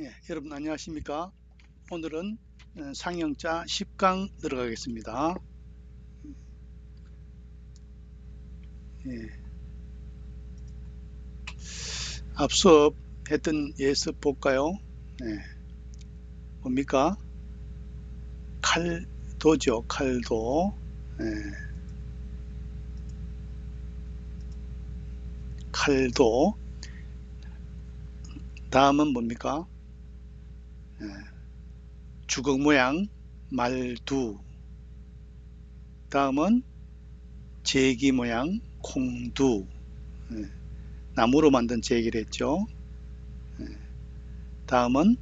예, 여러분 안녕하십니까 오늘은 어, 상형자 10강 들어가겠습니다 예. 앞서 했던 예습 볼까요 예. 뭡니까 칼도죠 칼도 예. 칼도 다음은 뭡니까 예. 주걱 모양 말두. 다음은 제기 모양 콩두. 예. 나무로 만든 제기를 했죠. 예. 다음은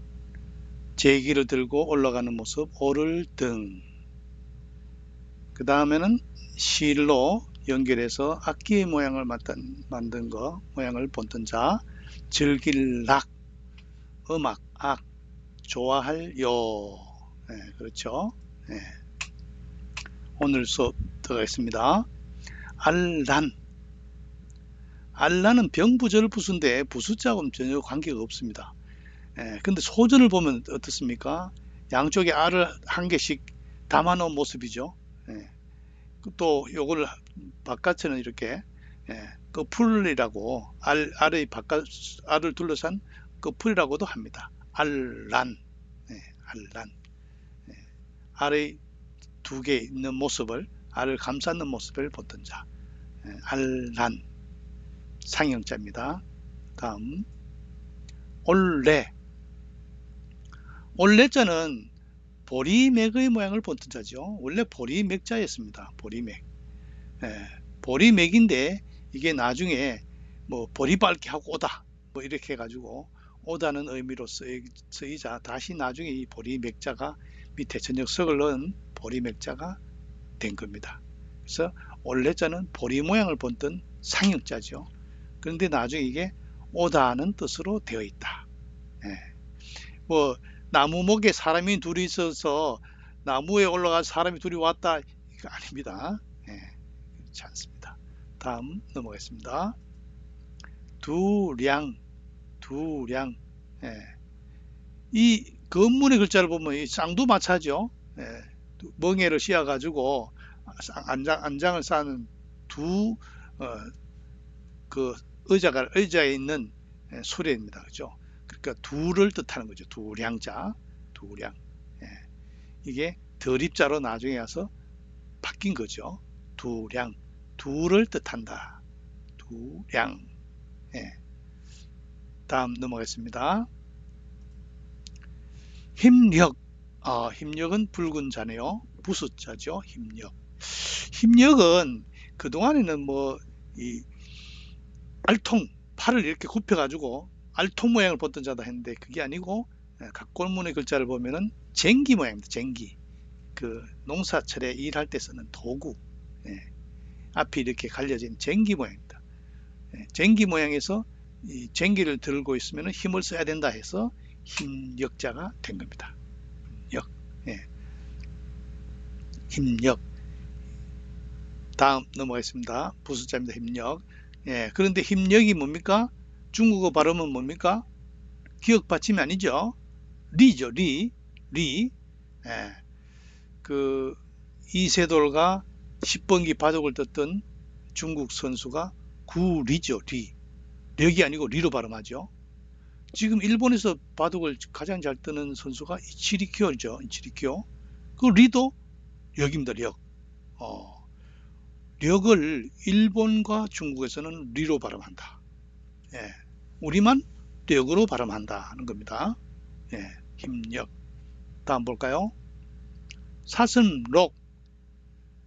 제기를 들고 올라가는 모습 오를 등. 그 다음에는 실로 연결해서 악기의 모양을 만든 거 모양을 본던 자 즐길 락 음악 악 좋아할 요. 네, 그렇죠? 네. 오늘 수업 들어가겠습니다. 알란. 알란은 병부절 부수인데 부수자하고는 전혀 관계가 없습니다. 예, 근데 소전을 보면 어떻습니까? 양쪽에 알을 한 개씩 담아 놓은 모습이죠. 예, 또 요거를 바깥에는 이렇게 예, 그 풀이라고 알, 알의 바깥 알을 둘러싼 그 풀이라고도 합니다 알란. 네, 알란. 네, 알의 두 개 있는 모습을 알을 감싸는 모습을 보던 자. 네, 알란. 상형자입니다. 다음. 올레. 올레자는 보리맥의 모양을 본던 자죠. 원래 보리맥자였습니다. 보리맥. 예, 보리맥인데 이게 나중에 뭐 보리밟기 하고 오다. 뭐 이렇게 해가지고 오다는 의미로 쓰이, 자 다시 나중에 이 보리맥자가 밑에 전역석을 넣은 보리맥자가 된 겁니다. 그래서 원래자는 보리 모양을 본던 상형자죠. 그런데 나중에 이게 오다는 뜻으로 되어 있다. 예. 뭐 나무 목에 사람이 둘이 있어서 나무에 올라가 사람이 둘이 왔다 이거 아닙니다. 예. 그렇지 않습니다. 다음 넘어가겠습니다. 두량 두량 예. 이 건문의 글자를 보면 이 쌍두마차죠 예. 멍에를 씌워 가지고 안장, 안장을 쌓는 두그 어, 의자가 의자에 있는 예, 소리입니다 그죠 그러니까 두를 뜻하는 거죠 두량자 두량 예. 이게 덜입자로 나중에 와서 바뀐 거죠 두량 두를 뜻한다 두량 예. 다음 넘어가겠습니다. 힘력 어, 힘력은 붉은 자네요. 부수자죠. 힘력. 힘력은 그동안에는 뭐 이 알통 팔을 이렇게 굽혀 가지고 알통 모양을 보던 자다 했는데 그게 아니고 예, 각골문의 글자를 보면은 쟁기 모양입니다. 쟁기. 그 농사철에 일할 때 쓰는 도구. 예. 앞이 이렇게 갈려진 쟁기 모양입니다. 예. 쟁기 모양에서 이 쟁기를 들고 있으면 힘을 써야 된다 해서 힘력자가 된 겁니다. 역, 예. 힘력. 다음 넘어가겠습니다. 부수자입니다. 힘력. 예. 그런데 힘력이 뭡니까? 중국어 발음은 뭡니까? 기억 받침이 아니죠. 리죠. 리. 리. 예. 그 이세돌과 10번기 바둑을 떴던 중국 선수가 구리죠. 리. 력이 아니고 리로 발음하죠. 지금 일본에서 바둑을 가장 잘 뜨는 선수가 이치리키오죠. 이치리키오. 그 리도 력입니다. 력. 어, 력을 일본과 중국에서는 리로 발음한다. 예, 우리만 력으로 발음한다 하는 겁니다. 예, 힘력. 다음 볼까요? 사슴록.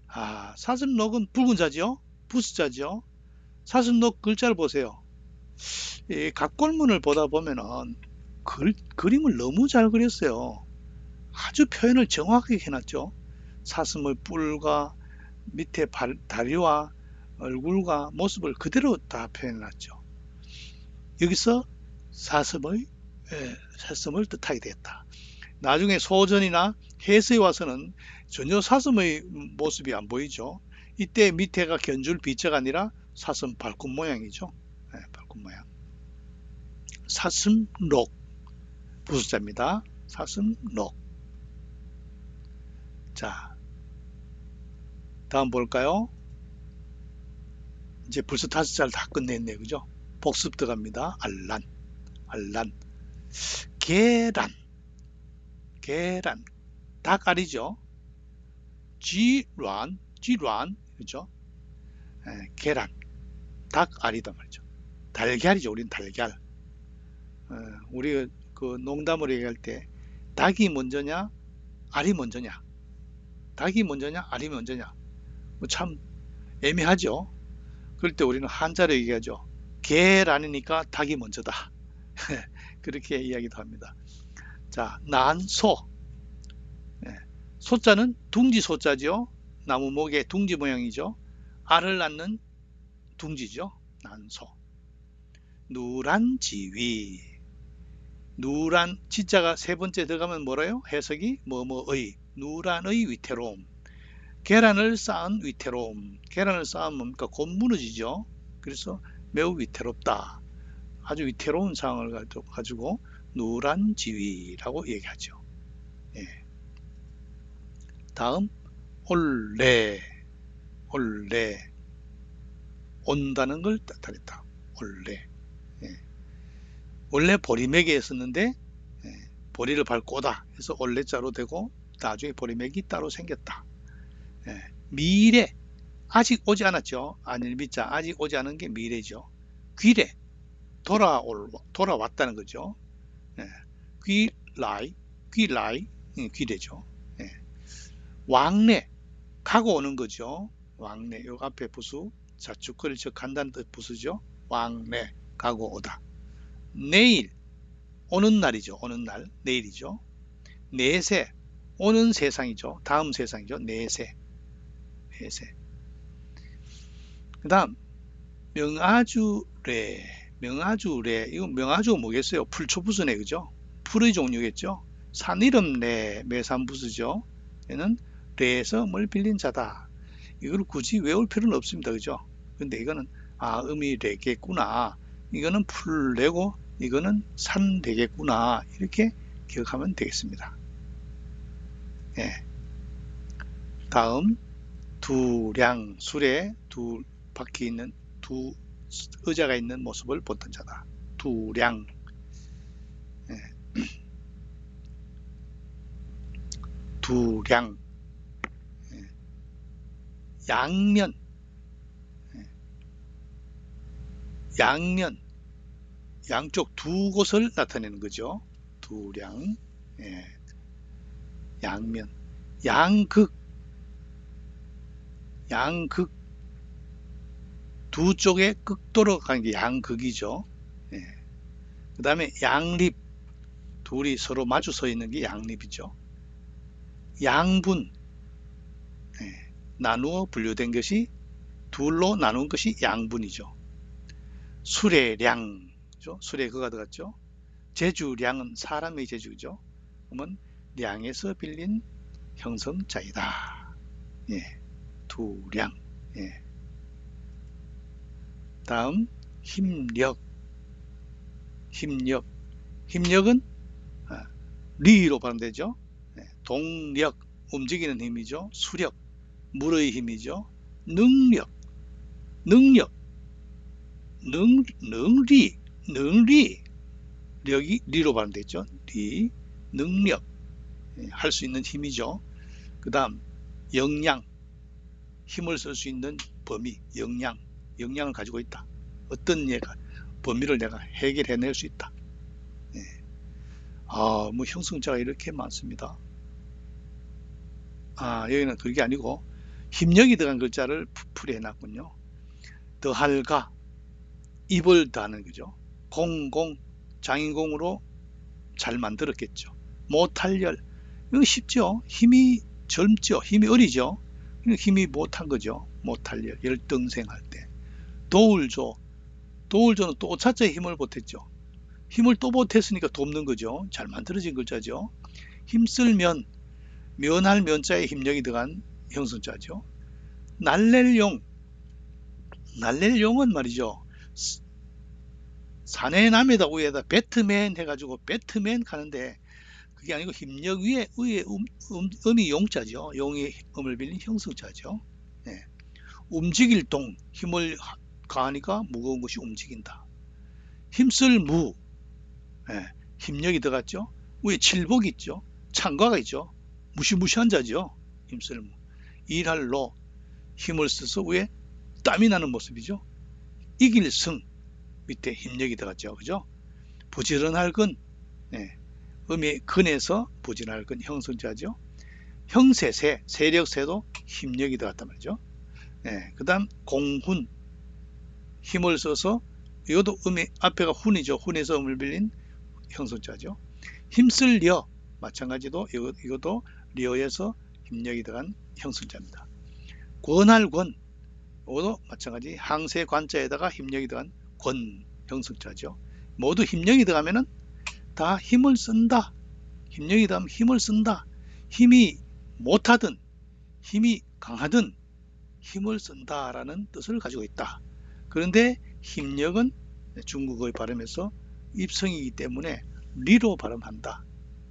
아, 사슴록은 붉은 자죠. 부스자죠. 사슴록 글자를 보세요. 이 각골문을 보다 보면은 글, 그림을 너무 잘 그렸어요. 아주 표현을 정확하게 해놨죠. 사슴의 뿔과 밑에 발, 다리와 얼굴과 모습을 그대로 다 표현해놨죠. 여기서 사슴의 예, 사슴을 뜻하게 됐다. 나중에 소전이나 해서에 와서는 전혀 사슴의 모습이 안 보이죠. 이때 밑에가 견줄 비자가 아니라 사슴 발굽 모양이죠. 네, 발굽 모양. 사슴록 부수자입니다. 사슴 록. 자, 다음 볼까요? 이제 벌써 다섯 자를 다 끝냈네, 그죠? 복습 들어갑니다. 알란, 알란. 계란, 계란. 닭알이죠. 쥐란, 쥐란, 그죠? 에, 계란, 닭알이다 말이죠. 달걀이죠. 우리는 달걀. 어, 우리 그 농담으로 얘기할 때 닭이 먼저냐, 알이 먼저냐, 닭이 먼저냐, 알이 먼저냐, 뭐 참 애매하죠. 그럴 때 우리는 한자로 얘기하죠. 계란이니까 닭이 먼저다. 그렇게 이야기도 합니다. 자, 난소. 예, 소자는 둥지 소자죠. 나무목의 둥지 모양이죠. 알을 낳는 둥지죠. 난소. 누란 지위. 누란 지자가 세 번째 들어가면 뭐래요? 해석이 뭐뭐의 누란의 위태로움. 계란을 쌓은 위태로움. 계란을 쌓으면? 곧 무너지죠. 그래서 매우 위태롭다. 아주 위태로운 상황을 가지고 누란 지위라고 얘기하죠. 예. 다음 올래 올래 온다는 걸. 올래 예. 원래 보리맥이었었는데 예. 보리를 밟고 오다 해서 올래자로 되고 나중에 보리맥이 따로 생겼다. 예. 미래 아직 오지 않았죠. 아닐 미자 아직 오지 않은 게 미래죠. 귀래 돌아올 돌아왔다는 거죠. 예. 귀라이 귀라이 예, 귀래죠. 예. 왕래 가고 오는 거죠. 왕래 요 앞에 부수 자축거리 즉 간다는 뜻 부수죠. 왕래 가고 오다. 내일 오는 날이죠. 오는 날 내일이죠. 내세 오는 세상이죠. 다음 세상이죠. 내세 내세 그 다음 명아주래. 명아주래. 이거 명아주가 뭐겠어요? 풀초부수네 그죠? 풀의 종류겠죠? 산이름래 매산부수죠. 얘는 레에서 뭘 빌린 자다. 이걸 굳이 외울 필요는 없습니다 그죠? 근데 이거는 아 음이 레겠구나 이거는 풀레고 이거는 산 되겠구나 이렇게 기억하면 되겠습니다 예. 다음 두량 술에 두 바퀴 있는 두 의자가 있는 모습을 보던 자다. 두량 예. 두량 예. 양면 예. 양면 양쪽 두 곳을 나타내는 거죠. 두량 예. 양면 양극 양극 두 쪽에 극도로 가는 게 양극이죠. 예. 그 다음에 양립 둘이 서로 마주 서 있는 게 양립이죠. 양분 예. 나누어 분류된 것이 둘로 나눈 것이 양분이죠. 수레량 수레 그가 들어갔죠. 제주량은 사람의 제주죠. 그러면 량에서 빌린 형성자이다. 예. 두량 예. 다음 힘력 힘력 힘력은 아, 리로 발음되죠 네, 동력 움직이는 힘이죠 수력 물의 힘이죠 능력 능력 능, 능리 능리 력이 리로 발음되죠 리 능력 예, 할수 있는 힘이죠 그 다음 역량 힘을 쓸 수 있는 범위 역량 역량을 가지고 있다. 어떤 얘가 범위를 내가 해결해낼 수 있다. 예. 아, 뭐 형성자가 이렇게 많습니다. 아, 여기는 그게 아니고 힘력이 들어간 글자를 풀이 해놨군요. 더할가 입을 더하는 거죠. 공공 장인공으로 잘 만들었겠죠. 못할 열 이거 쉽죠. 힘이 젊죠. 힘이 어리죠. 힘이 못한 거죠. 못할 열 열등생 할 때. 도울조 도울조는 또 오차자에 힘을 보탰죠 힘을 또 보탰으니까 돕는 거죠 잘 만들어진 글자죠 힘쓸 면 면할 면자에 힘력이 들어간 형성자죠 날렐용 날렐용은 말이죠 사내남에다 위에다 배트맨 해가지고 배트맨 가는데 그게 아니고 힘력 위에 위에 음, 음, 음이 용자죠. 용이 음을 빌린 형성자죠. 예. 움직일 동 힘을 가하니까 무거운 것이 움직인다. 힘쓸 무 예. 힘력이 들어갔죠. 위에 칠복 있죠. 창과가 있죠. 무시무시한 자죠. 힘쓸 무. 일할 로 힘을 써서 위에 땀이 나는 모습이죠. 이길 승 밑에 힘력이 들어갔죠. 그죠? 부지런할 건 예. 음이 근에서 부진할 건 형성자죠. 형세세, 세력세도 힘력이 들어갔단 말이죠. 예, 그 다음 공훈, 힘을 써서 이것도 음이 앞에가 훈이죠. 훈에서 음을 빌린 형성자죠. 힘쓸 려, 마찬가지도 이것, 이것도 리어에서 힘력이 들어간 형성자입니다. 권할 권, 이것도 마찬가지 항세 관자에다가 힘력이 들어간 권 형성자죠. 모두 힘력이 들어가면은 다 힘을 쓴다. 힘력이 다면 힘을 쓴다. 힘이 못하든 힘이 강하든 힘을 쓴다라는 뜻을 가지고 있다. 그런데 힘력은 중국어의 발음에서 입성이기 때문에 리로 발음한다.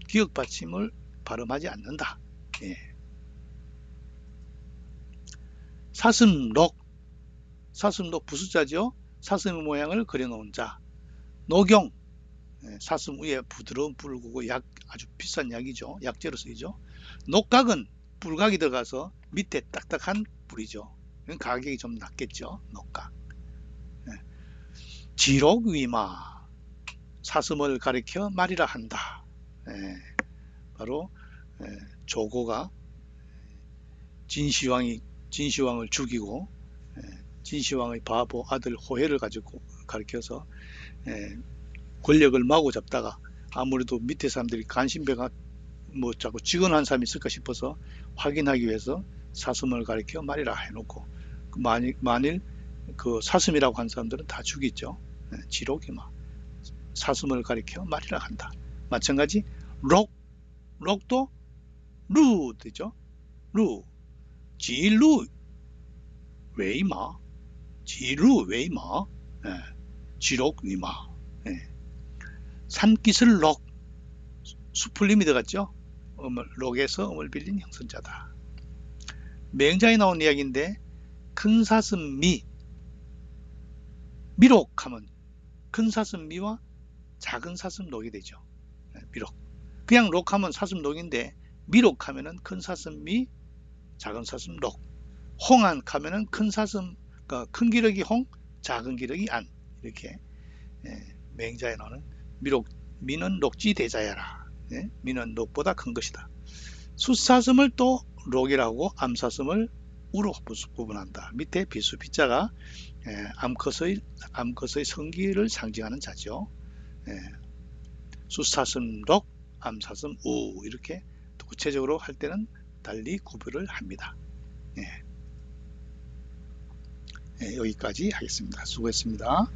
기억 받침을 발음하지 않는다. 예. 사슴 록 사슴록 부수자죠. 사슴의 모양을 그려놓은 자. 노경 예, 사슴 위에 부드러운 뿔을 구고 약 아주 비싼 약이죠. 약재로 쓰이죠. 녹각은 뿔각이 들어가서 밑에 딱딱한 뿔이죠. 가격이 좀 낮겠죠. 녹각. 예. 지록위마 사슴을 가리켜 말이라 한다. 예. 바로 조고가 진시황이 진시황을 죽이고 진시황의 바보 아들 호해를 가지고 가리켜서 권력을 마구 잡다가 아무래도 밑에 사람들이 관심배가 뭐 자꾸 직원한 사람이 있을까 싶어서 확인하기 위해서 사슴을 가리켜 말이라 해놓고 그 만일, 만일 그 사슴이라고 한 사람들은 다 죽이죠. 네, 지록이 막 사슴을 가리켜 말이라 한다. 마찬가지 록 록도 루 되죠. 루 지루 웨이마 지루 웨이마 네, 지록 위마 네. 산기슬 록 수풀림이 들어갔죠. 음을, 록에서 음을 빌린 형선자다. 맹자에 나온 이야기인데 큰 사슴 미 미록하면 큰 사슴 미와 작은 사슴 녹이 되죠. 네, 미록 그냥 록하면 사슴 녹인데 미록하면은 큰 사슴 미 작은 사슴 록 홍안 하면은 큰 사슴 그러니까 큰 기러기 홍 작은 기러기 안 이렇게 예, 맹자에 나오는 미록 미는 녹지 대자야라. 예? 미는 녹보다 큰 것이다. 숫사슴을 또 록이라고 암사슴을 우로 구분한다. 밑에 비수 비자가 예, 암컷의 암컷의 성기를 상징하는 자죠. 예, 숫사슴 록, 암사슴 우 이렇게 구체적으로 할 때는 달리 구별을 합니다. 예. 예, 여기까지 하겠습니다. 수고했습니다.